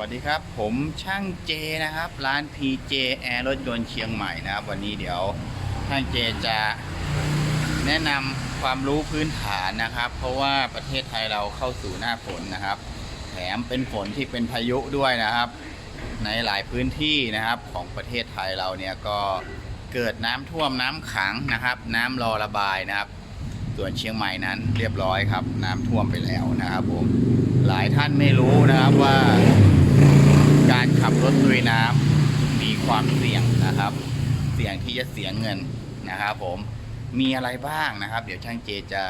วัสดีครับ ผมช่างเจนะครับ ร้าน PJ Air รถยนต์เชียงใหม่นะครับ วันนี้เดี๋ยวช่างเจจะแนะนำความรู้พื้นฐานนะครับ เพราะว่าประเทศไทยเราเข้าสู่หน้าฝนนะครับ แถมเป็นฝนที่เป็นพายุด้วยนะครับ ในหลายพื้นที่นะครับของประเทศไทยเราเนี่ยก็เกิดน้ำท่วมน้ำขังนะครับ น้ำรอระบายนะครับ ส่วนเชียงใหม่นั้นเรียบร้อยครับ น้ำท่วมไปแล้วนะครับผมหลายท่านไม่รู้นะครับว่า การขับรถลุยน้ำมีความเสี่ยงนะครับ เสี่ยงที่จะเสียเงินนะครับผมมีอะไรบ้างนะครับ เดี๋ยวช่างเจจะ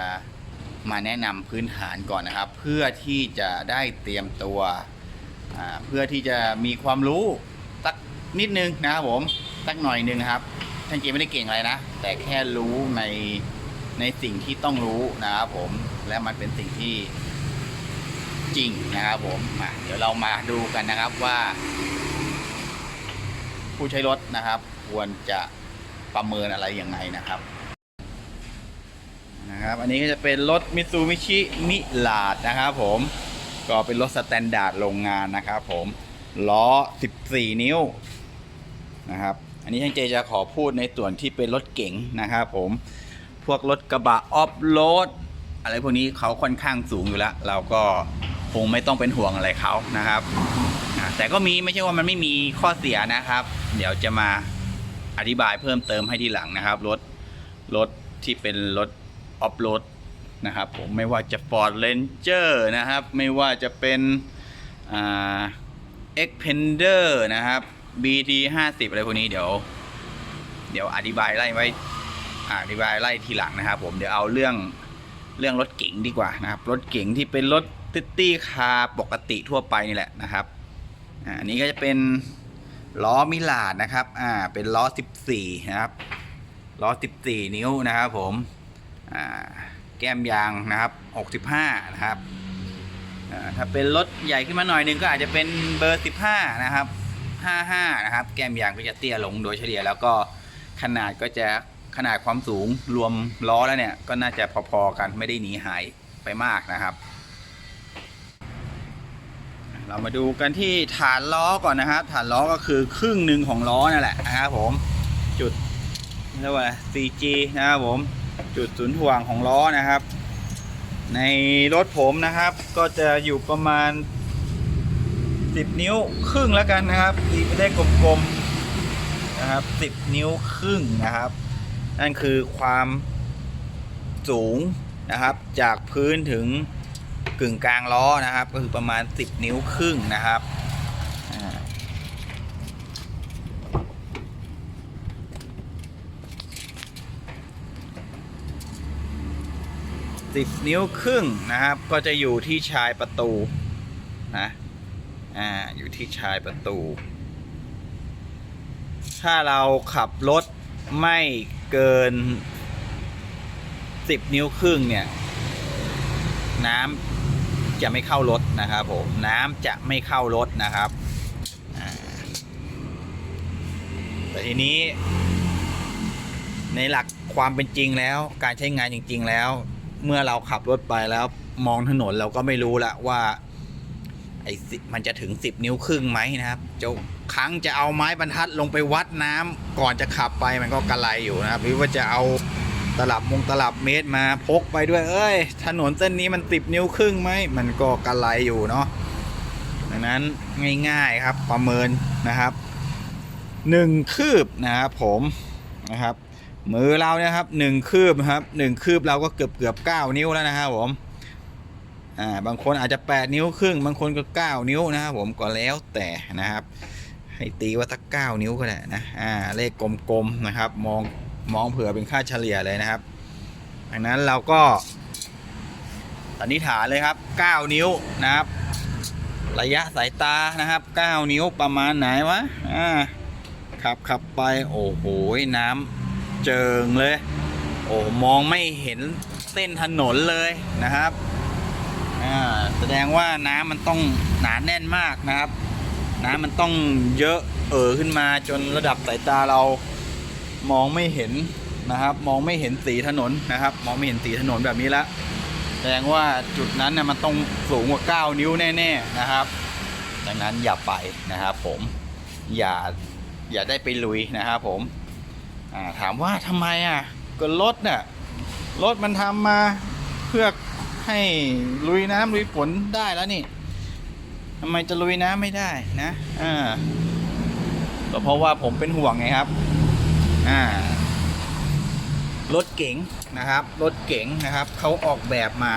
มาแนะนำพื้นฐานก่อนนะครับ เพื่อที่จะได้เตรียมตัวเพื่อที่จะมีความรู้สักนิดนึงนะครับผมสักหน่อยนึงครับช่างเจไม่ได้เก่งอะไรนะ แต่แค่รู้ในในสิ่งที่ต้องรู้นะครับผมและมันเป็นสิ่งที่ จริงนะครับผมเดี๋ยวเรามาดูกันนะครับว่า ผู้ใช้รถนะครับ ควรจะประเมินอะไรยังไงนะครับนะครับอันนี้ก็จะเป็นรถมิซูมิชิมิลาดนะครับผมก็เป็นรถสแตนดาร์ดโรงงานนะครับผมล้อ 14 นิ้วนะครับอันนี้ช่างเจจะขอพูดในส่วนที่เป็นรถเก๋งนะครับผมพวกรถกระบะออฟโรดอะไรพวกนี้เขาค่อนข้างสูงอยู่แล้ว เราก็ คงไม่ต้องเป็นห่วงอะไรเขานะครับ แต่ก็มีไม่ใช่ว่ามันไม่มีข้อเสียนะครับ เดี๋ยวจะมาอธิบายเพิ่มเติมให้ทีหลังนะครับ รถรถที่เป็นรถออฟโรดนะครับผมไม่ว่าจะ Ford Ranger นะครับ ไม่ว่าจะเป็นเอ่า Xpander นะครับ BT 50อะไรพวกนี้เดี๋ยว เดี๋ยวอธิบายไล่ไว้อธิบายไล่ทีหลังนะครับ ผมเดี๋ยวเอาเรื่องเรื่องรถเก๋งดีกว่านะครับ รถเก๋งที่เป็นรถ ติตี้คาร์ปกติทั่วไปนี่แหละนะครับอ่าอันนี้ก็จะเป็นล้อมิลาดนะครับอ่าเป็นล้อ 14 นะครับล้อ 14 นิ้วนะครับผมอ่าแก้มยางนะครับ 65 นะครับอ่าถ้าเป็นรถใหญ่ขึ้นมาหน่อยนึงก็อาจจะเป็นเบอร์ 15 นะครับ 55 นะครับ แก้มยางก็จะเตี้ยลงโดยเฉลี่ยแล้วก็ขนาดก็จะขนาดความสูงรวมล้อแล้วเนี่ย ก็น่าจะพอๆกันไม่ได้หนีหายไปมากนะครับ เรามาดูกันที่ฐานล้อก่อนนะครับ ฐานล้อก็คือครึ่งหนึ่งของล้อนั่นแหละนะครับผม จุดเรียกว่า CG นะครับผม จุดศูนย์ถ่วงของล้อนะครับ ในรถผมนะครับ ก็จะอยู่ประมาณ 10 นิ้วครึ่งแล้วกันนะครับตีไปได้กลมๆนะครับ 10 นิ้วครึ่งนะครับ นั่นคือความสูงนะครับ จากพื้นถึง กึ่งกลางล้อนะครับ ก็คือประมาณ 10 นิ้วครึ่งนะครับสิบนิ้วครึ่งนะครับ ก็จะอยู่ที่ชายประตูนะอ่าอยู่ที่ชายประตู ถ้าเราขับรถไม่เกิน10นิ้วครึ่งเนี่ย น้ำ จะไม่เข้ารถนะครับผมน้ำจะไม่เข้ารถนะครับแต่ทีนี้ ในหลักความเป็นจริงแล้ว การใช้งานจริง ๆ แล้ว เมื่อเราขับรถไปแล้วมองถนนเราก็ไม่รู้ละว่าไอ้สิมันจะถึง 10 นิ้วครึ่งไหมนะครับเจ้าครั้งจะเอาไม้บรรทัดลงไปวัดน้ำก่อนจะขับไปมันก็กระไรอยู่นะครับ หรือว่าจะเอา ตลับมงตลับเมตรมาพกไปด้วย เอ้ย ถนนเส้นนี้มัน10นิ้วครึ่งไหม มันก็กระไรอยู่เนาะดังนั้นง่ายๆครับประเมินนะครับหนึ่งคืบนะครับผมนะครับ มือเราเนี่ยครับหนึ่งคืบครับหนึ่งคืบเราก็เกือบเกือบเก้านิ้วแล้วนะครับผมอ่าบางคนอาจจะ8นิ้วครึ่ง บางคนก็9นิ้วนะครับผมก็แล้วแต่นะครับ ให้ตีว่าสัก9นิ้วก็ได้นะอ่าเลขกลมๆนะครับ มอง มองเผื่อเป็นค่าเฉลี่ยเลยนะครับดังนั้นเราก็สันนิษฐานเลยครับ 9 นิ้วนะครับ ระยะสายตานะครับ 9 นิ้วประมาณไหนวะอ่าขับขับไปโอ้โหน้ำเจิงเลย โอ้มองไม่เห็นเส้นถนนเลยนะครับอ่าแสดงว่าน้ำมันต้องหนาแน่นมากนะครับ น้ำมันต้องเยอะเอ่อขึ้นมาจนระดับสายตาเรา มองไม่เห็นนะครับ มองไม่เห็นสีถนนนะครับ มองไม่เห็นสีถนนแบบนี้แล้วแสดงว่าจุดนั้นนะมันต้องสูงกว่า 9 นิ้วแน่ๆนะครับดังนั้นอย่าไปนะครับผมอย่าอย่าได้ไปลุยนะครับผมถามว่าทำไมอะก็รถเนี่ยรถมันทำมาเพื่อให้ลุยน้ำลุยฝนได้แล้วนี่ทำไมจะลุยน้ำไม่ได้นะอ่าก็เพราะว่าผมเป็นห่วงไงครับ อ่ารถเก๋งนะครับ รถเก๋งนะครับ เขาออกแบบมา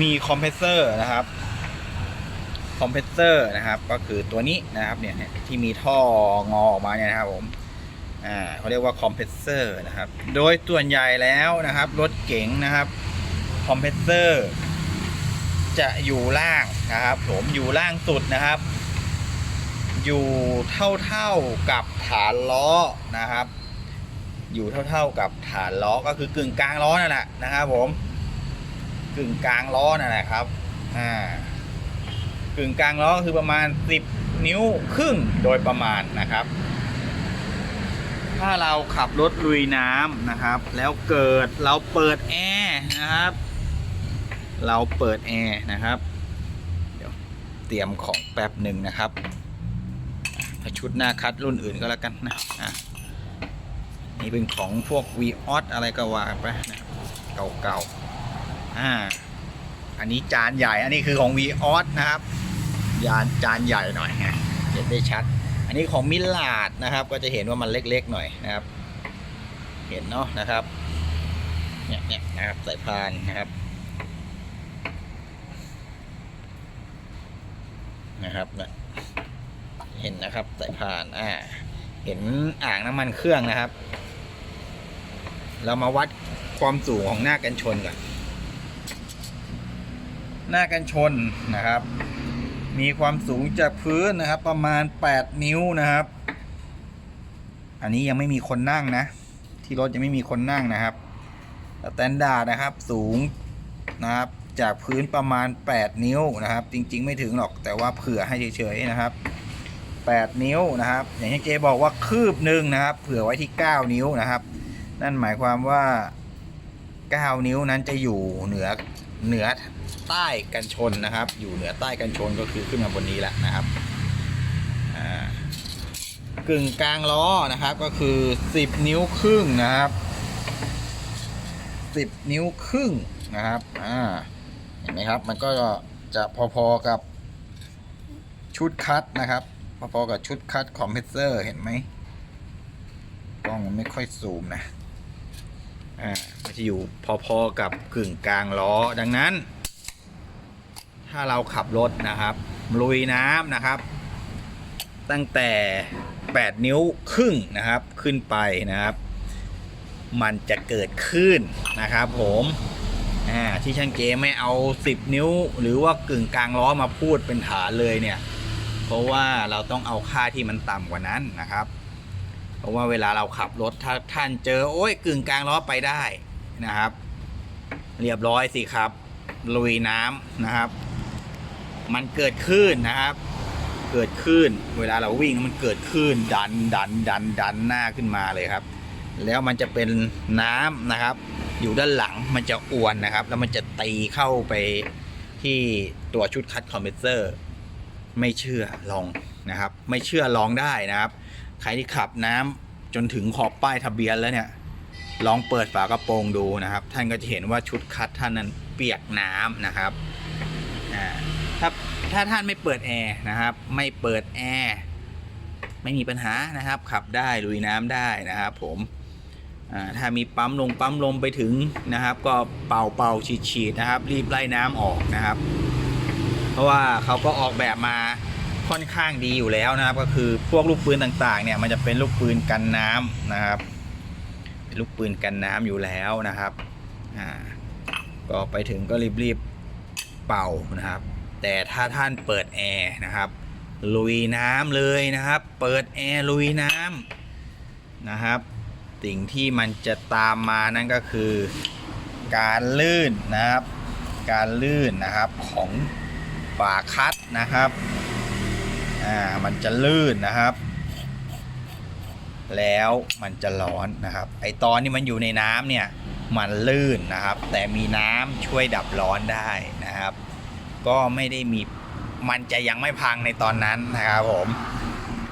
มีคอมเพรสเซอร์นะครับ คอมเพรสเซอร์นะครับ ก็คือตัวนี้นะครับเนี่ยเนี่ยที่มีท่องอออกมาเนี่ยนะครับผม อ่าเขาเรียกว่าคอมเพรสเซอร์นะครับ โดยส่วนใหญ่แล้วนะครับ รถเก๋งนะครับ คอมเพรสเซอร์ จะอยู่ล่างนะครับ ผมอยู่ล่างสุดนะครับ อยู่เท่าๆกับฐานล้อนะครับ อยู่เท่าๆกับฐานล้อก็คือกึ่งกลางล้อนั่นแหละนะครับผมกึ่งกลางล้อนั่นแหละครับอ่ากึ่งกลางล้อคือประมาณ 10 นิ้วครึ่งโดยประมาณนะครับ ถ้าเราขับรถลุยน้ำนะครับ แล้วเกิดเราเปิดแอร์นะครับ เราเปิดแอร์นะครับ เดี๋ยวเตรียมของแป๊บหนึ่งนะครับ ชุดหน้าคัดรุ่นอื่นก็แล้วกันนะอะนี่เป็นของพวก v ีออสอะไรก็ว่าไปนะเก่าๆอ่าอันนี้จานใหญ่ อันนี้คือของ v ีออสนะครับยานจานใหญ่หน่อยฮะเห็นได้ชัด อันนี้ของมิลลาดนะครับ ก็จะเห็นว่ามันเล็กๆหน่อยนะครับ เห็นเนาะนะครับเนี่ยเนี่ยนะครับสายพานนะครับนะครับเนะ เห็นนะครับสายพานอ่า เห็นอ่างน้ำมันเครื่องนะครับ เรามาวัดความสูงของหน้ากันชนก่อนหน้ากันชนนะครับ มีความสูงจากพื้นนะครับ ประมาณ 8 นิ้วนะครับ อันนี้ยังไม่มีคนนั่งนะ ที่รถยังไม่มีคนนั่งนะครับสแตนดาร์ดนะครับสูงนะครับจากพื้นประมาณ 8 นิ้วนะครับ จริง ๆ ไม่ถึงหรอกแต่ว่าเผื่อให้เฉยๆนะครับ 8 นิ้วนะครับ อย่างที่เจบอกว่าคืบหนึ่งนะครับ เผื่อไว้ที่ 9 นิ้วนะครับ นั่นหมายความว่า 9 นิ้วนั้นจะอยู่เหนือเหนือใต้กันชนนะครับ อยู่เหนือใต้กันชนก็คือขึ้นมาบนนี้แล้วนะครับกึ่งกลางล้อนะครับก็คือ 10 นิ้วครึ่งนะครับ 10 นิ้วครึ่งนะครับอ่าเห็นไหมครับ มันก็จะพอๆกับชุดคัดนะครับ พอๆกับชุดคัดคอมเพรสเซอร์เห็นไหมกล้องมันไม่ค่อยซูมนะ อ่ามันจะอยู่พอๆกับกึ่งกลางล้อดังนั้น ถ้าเราขับรถนะครับ ลุยน้ำนะครับ ตั้งแต่ 8 นิ้วครึ่งนะครับขึ้นไปนะครับ มันจะเกิดขึ้นนะครับผมอ่าที่ช่างเจไม่เอา 10 นิ้ว หรือว่ากึ่งกลางล้อมาพูดเป็นฐานเลยเนี่ย เพราะว่าเราต้องเอาค่าที่มันต่ำกว่านั้นนะครับ เพราะว่าเวลาเราขับรถถ้าท่านเจอโอ้ยกึ่งกลางล้อไปได้นะครับ เรียบร้อยสิครับ ลุยน้ำนะครับ มันเกิดขึ้นนะครับ เกิดขึ้น เวลาเราวิ่งมันเกิดขึ้นดันดันดันดันหน้าขึ้นมาเลยครับ แล้วมันจะเป็นน้ำนะครับ อยู่ด้านหลังมันจะอวนนะครับ แล้วมันจะตีเข้าไปที่ตัวชุดคัดคอมเพรสเซอร์ ไม่เชื่อลองนะครับ ไม่เชื่อลองได้นะครับ ใครที่ขับน้ำจนถึงขอบป้ายทะเบียนแล้วเนี่ยลองเปิดฝากระโปรงดูนะครับ ท่านก็จะเห็นว่าชุดคัดท่านนั้นเปียกน้ำนะครับอ่าถ้าถ้าท่านไม่เปิดแอร์นะครับ ไม่เปิดแอร์ไม่มีปัญหานะครับ ขับได้ลุยน้ำได้นะครับ ผมอ่าถ้ามีปั๊มลงปั๊มลมไปถึงนะครับ ก็เป่าเป่าฉีดฉีดนะครับ รีบไล่น้ำออกนะครับ เพราะว่าเขาก็ออกแบบมาค่อนข้างดีอยู่แล้วนะครับ ก็คือพวกลูกปืนต่างๆ เนี่ยมันจะเป็นลูกปืนกันน้ำนะครับลูกปืนกันน้ำอยู่แล้วนะครับอ่าก็ไปถึงก็รีบๆเป่านะครับ แต่ถ้าท่านเปิดแอร์นะครับลุยน้ำเลยนะครับ เปิดแอร์ลุยน้ำนะครับ สิ่งที่มันจะตามมานั่นก็คือการลื่นนะครับ การลื่นนะครับของ ฝาคัดนะครับอ่ามันจะลื่นนะครับ แล้วมันจะร้อนนะครับ ไอตอนที่มันอยู่ในน้ำเนี่ยมันลื่นนะครับ แต่มีน้ำช่วยดับร้อนได้นะครับ ก็ไม่ได้มีมันจะยังไม่พังในตอนนั้นนะครับผม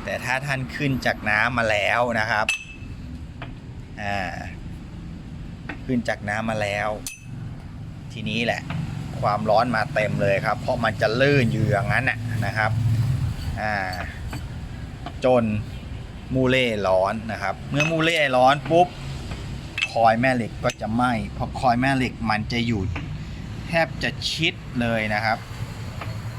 แต่ถ้าท่านขึ้นจากน้ำมาแล้วนะครับอ่าขึ้นจากน้ำมาแล้ว ทีนี้แหละ ความร้อนมาเต็มเลยครับ เพราะมันจะลื่นอยู่อย่างนั้นน่ะนะครับจนมูเล่ร้อนนะครับ เมื่อมูเล่ร้อนปุ๊บคอยแม่เหล็กก็จะไหม้เพราะคอยแม่เหล็กมันจะอยู่แทบจะชิดเลยนะครับ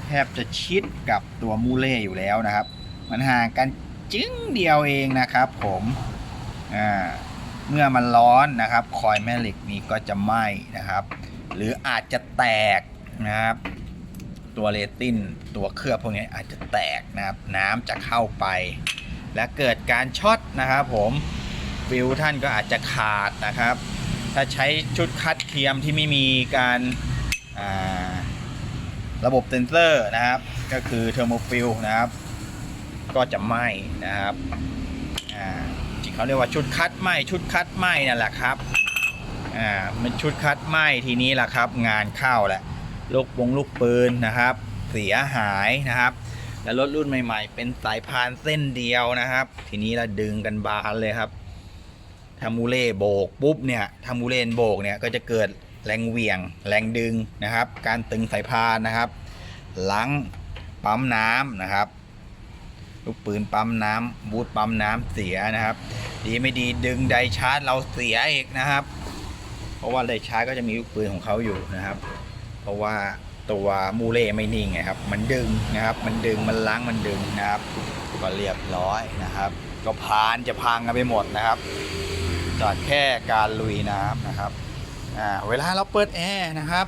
แทบจะชิดกับตัวมูเล่อยู่แล้วนะครับ มันห่างกันจึ้งเดียวเองนะครับผมเมื่อมันร้อนนะครับ คอยแม่เหล็กนี้ก็จะไหม้นะครับ หรืออาจจะแตกนะครับ ตัวเรตินตัวเคลือบพวกนี้อาจจะแตกนะครับ น้ำจะเข้าไป และเกิดการช็อตนะครับผมฟิวท่านก็อาจจะขาดนะครับ ถ้าใช้ชุดคัดเทียมที่ไม่มีการาระบบเซนเซอร์นะครับ ก็คือเทอร์โมฟิลนะครับ ก็จะไหม้นะครับอ่าที่เขาเรียกว่าชุดคัดไหม้ชุดคัดไหม้นั่นแหละครับ อ่ามันชุดคัดไหม้ทีนี้แหละครับ งานเข้าแหละลูกวงลูกปืนนะครับ เสียหายนะครับ แล้วรถรุ่นใหม่ ๆ เป็นสายพานเส้นเดียวนะครับ ทีนี้เราดึงกันบานเลยครับถ้ามูเล่โบกปุ๊บเนี่ยถ้ามูเล่โบกเนี่ยก็จะเกิดแรงเหวี่ยง แรงดึงนะครับ การตึงสายพานนะครับ หลังปั๊มน้ำนะครับลูกปืนปั๊มน้ำบูทปั๊มน้ำเสียนะครับ ดีไม่ดีดึงไดชาร์จเราเสียอีกนะครับ ราะว่าไดชาก็จะมีลูกปืนของเขาอยู่นะครับ เพราะว่าตัวมูเล่ไม่นิ่งไงครับ มันดึงนะครับ มันดึงมันล้างมันดึงนะครับ ก็เรียบร้อยนะครับ ก็พานจะพังกันไปหมดนะครับจากแค่การลุยน้ำนะครับอ่าเวลาเราเปิดแอร์นะครับ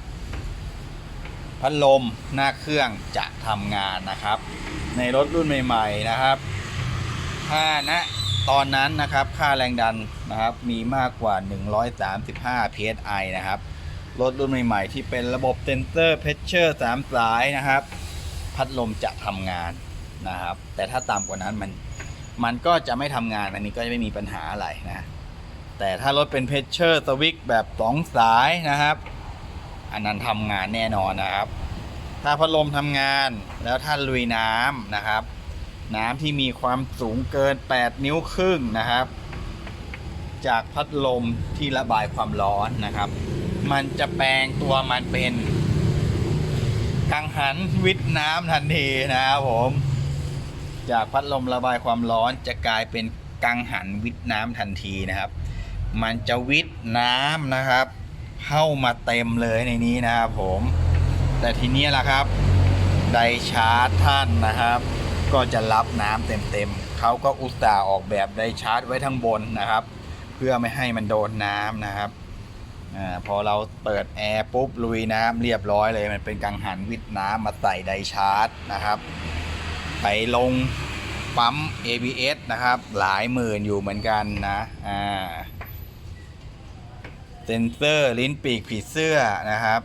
พัดลมหน้าเครื่องจะทำงานนะครับ ในรถรุ่นใหม่ ๆนะครับ ถ้าณ ตอนนั้นนะครับค่าแรงดันนะครับมีมากกว่า 135 psi นะครับรถรุ่นใหม่ๆ ที่เป็นระบบเซนเซอร์เพชเชอร์3สายนะครับ พัดลมจะทำงานนะครับ แต่ถ้าต่ำกว่านั้นมันมันก็จะไม่ทำงานอันนี้ก็จะไม่มีปัญหาอะไรนะ แต่ถ้ารถเป็นเพชเชอร์สวิกแบบ2สายนะครับ อันนั้นทำงานแน่นอนนะครับ ถ้าพัดลมทำงานแล้วถ้าลุยน้ำนะครับ น้ำที่มีความสูงเกิน 8 นิ้วครึ่งนะครับ จากพัดลมที่ระบายความร้อนนะครับ มันจะแปลงตัวมันเป็นกังหันวิทน้ำทันทีนะครับผม จากพัดลมระบายความร้อนจะกลายเป็นกังหันวิทน้ำทันทีนะครับ มันจะวิทน้ำนะครับ เข้ามาเต็มเลยในนี้นะครับผม แต่ทีนี้ล่ะครับ ไดชาร์จท่านนะครับ ก็จะรับน้ำเต็มๆเขาก็อุตส่าห์ออกแบบไดชาร์จไว้ทั้งบนนะครับ เพื่อไม่ให้มันโดนน้ำนะครับอพอเราเปิดแอร์ปุ๊บลุยน้ำเรียบร้อยเลย มันเป็นกังหันวิทน้ำมาใส่ไดชาร์จนะครับ ไปลงปั๊ม ABS นะครับ หลายหมื่นอยู่เหมือนกันนะอ่าเซนเซอร์ลิ้นปีกผีเสื้อนะครับ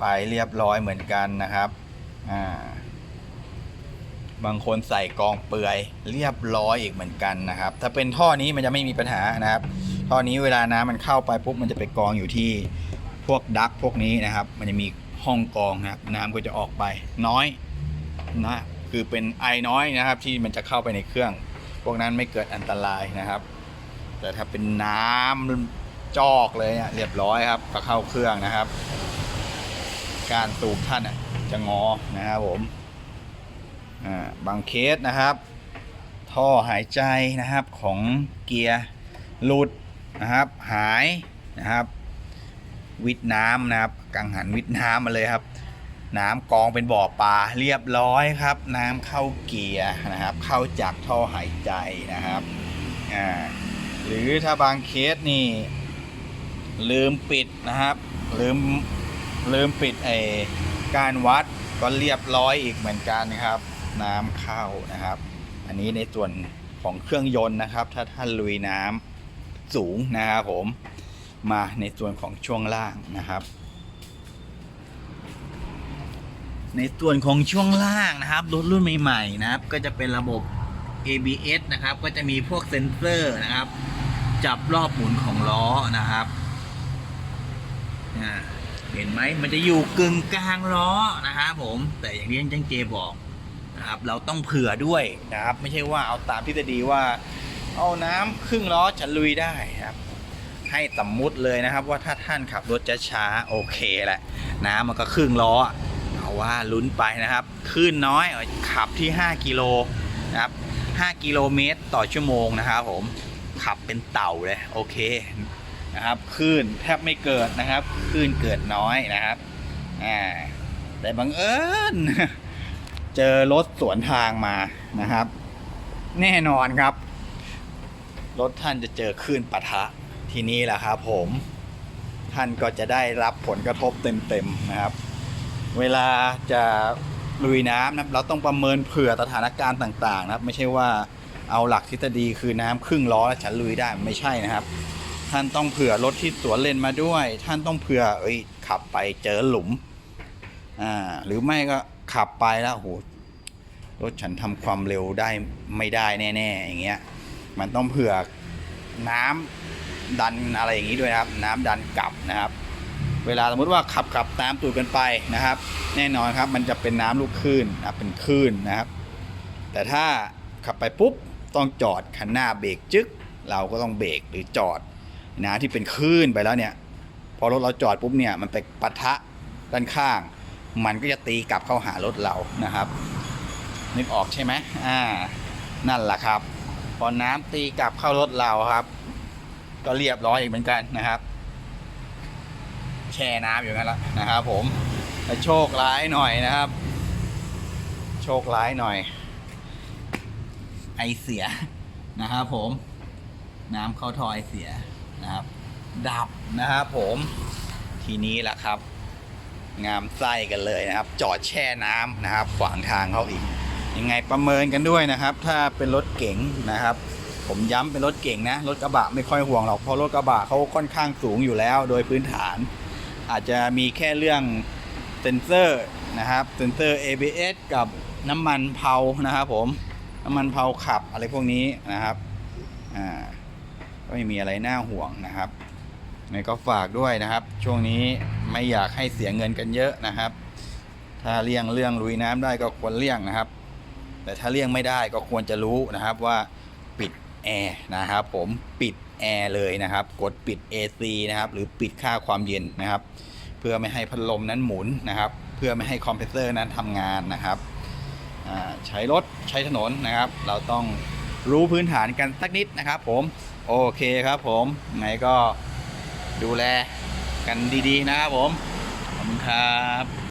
ไปเรียบร้อยเหมือนกันนะครับอ่า บางคนใส่กองเปลือยเรียบร้อยอีกเหมือนกันนะครับ ถ้าเป็นท่อนี้มันจะไม่มีปัญหานะครับ ท่อนี้เวลาน้ำมันเข้าไปปุ๊บมันจะไปกองอยู่ที่พวกดักพวกนี้นะครับ มันจะมีห้องกองนะครับน้ำก็จะออกไปน้อยนะคือเป็นไอน้อยนะครับ ที่มันจะเข้าไปในเครื่อง พวกนั้นไม่เกิดอันตรายนะครับ แต่ถ้าเป็นน้ำจอกเลยเนี่ยเรียบร้อยครับก็เข้าเครื่องนะครับ การสูบท่านจะงอนะครับผม บางเคสนะครับ ท่อหายใจนะครับของเกียร์หลุดนะครับหายนะครับ วิดน้ำนะครับกังหันวิดน้ำมาเลยครับ น้ำกองเป็นบ่อปลาเรียบร้อยครับ น้ำเข้าเกียร์นะครับ เข้าจากท่อหายใจนะครับอ่าหรือถ้าบางเคสนี่ ลืมปิดนะครับ ลืมลืมปิดไอการวัดก็เรียบร้อยอีกเหมือนกันนะครับ น้ำเข้านะครับ อันนี้ในส่วนของเครื่องยนต์นะครับ ถ้าท่านลุยน้ำสูงนะครับผมมาในส่วนของช่วงล่างนะครับ ในส่วนของช่วงล่างนะครับรถรุ่นใหม่ๆนะครับ ก็จะเป็นระบบ ABS นะครับ ก็จะมีพวกเซ็นเซอร์นะครับ จับรอบหมุนของล้อนะครับเห็นไหมมันจะอยู่กึ่งกลางล้อนะครับผม แต่อย่างที่จังเจบอก นะครับเราต้องเผื่อด้วยนะครับ ไม่ใช่ว่าเอาตามทฤษฎีว่า เอาน้ำครึ่งล้อจะลุยได้ครับให้สมมุติเลยนะครับว่าถ้าท่านขับรถจะช้าโอเคแหละน้ำมันก็ครึ่งล้อเอาว่าลุ้นไปนะครับขึ้นน้อยขับที่ 5 กิโลนะครับ5กิโลเมตรต่อชั่วโมงนะครับผมขับเป็นเต่าเลยโอเคนะครับคลื่นแทบไม่เกิดนะครับคลื่นเกิดน้อยนะครับอ่าแต่บังเอิญ เจอรถสวนทางมานะครับ แน่นอนครับ รถท่านจะเจอคลื่นปะทะทีนี้แหละครับผมท่านก็จะได้รับผลกระทบเต็มๆนะครับ เวลาจะลุยน้ำนะครับเราต้องประเมินเผื่อสถานการณ์ต่าง ๆ นะครับ ไม่ใช่ว่าเอาหลักทฤษฎีคือน้ำครึ่งล้อแล้วฉันลุยได้ไม่ใช่นะครับ ท่านต้องเผื่อรถที่สวนเลนมาด้วย ท่านต้องเผื่อเอ้ยขับไปเจอหลุมอ่าหรือไม่ก็ ขับไปแล้วโอ้โหรถฉันทำความเร็วได้ไม่ได้แน่ ๆ อย่างเงี้ย มันต้องเผื่อน้ำดันอะไรอย่างนี้ด้วยนะครับ น้ำดันกลับนะครับ เวลาสมมติว่าขับขับตามตูดกันไปนะครับ แน่นอนครับมันจะเป็นน้ำลูกคลื่นนะเป็นคลื่นนะครับ แต่ถ้าขับไปปุ๊บต้องจอดคันหน้าเบรกจึ๊กเราก็ต้องเบรกหรือจอดนะที่เป็นคลื่นไปแล้วเนี่ย พอรถเราจอดปุ๊บเนี่ยมันไปปะทะด้านข้าง มันก็จะตีกลับเข้าหารถเรานะครับนึกออกใช่ไหมอ่า นั่นแหละครับ พอน้ำตีกลับเข้ารถเราครับ ก็เรียบร้อยอีกเหมือนกันนะครับ แช่น้ำอยู่นั่นแหละนะครับ ผมแต่โชคร้ายหน่อยนะครับ โชคร้ายหน่อย ไอเสียนะครับ ผม น้ำเข้าท่อไอเสียนะครับ ดับนะครับ ผม ทีนี้แหละครับ งามไส้กันเลยนะครับ จอดแช่น้ำนะครับ ขวางทางเขาอีก ยังไงประเมินกันด้วยนะครับ ถ้าเป็นรถเก๋งนะครับ ผมย้ำเป็นรถเก่งนะ รถกระบะไม่ค่อยห่วงหรอกเพราะรถกระบะเขาค่อนข้างสูงอยู่แล้ว โดยพื้นฐาน อาจจะมีแค่เรื่องเซนเซอร์นะครับเซนเซอร์ ABS กับน้ำมันเผานะครับผมน้ำมันเผาขับอะไรพวกนี้นะครับอ่าก็ไม่มีอะไรน่าห่วงนะครับยังไงก็ฝากด้วยนะครับ ช่วงนี้ ไม่อยากให้เสียเงินกันเยอะนะครับ ถ้าเลี่ยงเรื่องลุยน้ำได้ก็ควรเลี่ยงนะครับ แต่ถ้าเลี่ยงไม่ได้ก็ควรจะรู้นะครับว่าปิดแอร์นะครับ ผมปิดแอร์เลยนะครับ กดปิด AC นะครับ หรือปิดค่าความเย็นนะครับ เพื่อไม่ให้พัดลมนั้นหมุนนะครับ เพื่อไม่ให้คอมเพรสเซอร์นั้นทำงานนะครับใช้รถใช้ถนนนะครับ เราต้องรู้พื้นฐานกันสักนิดนะครับ ผมโอเคครับผมไงก็ดูแล กันดีๆนะครับผม ขอบคุณครับ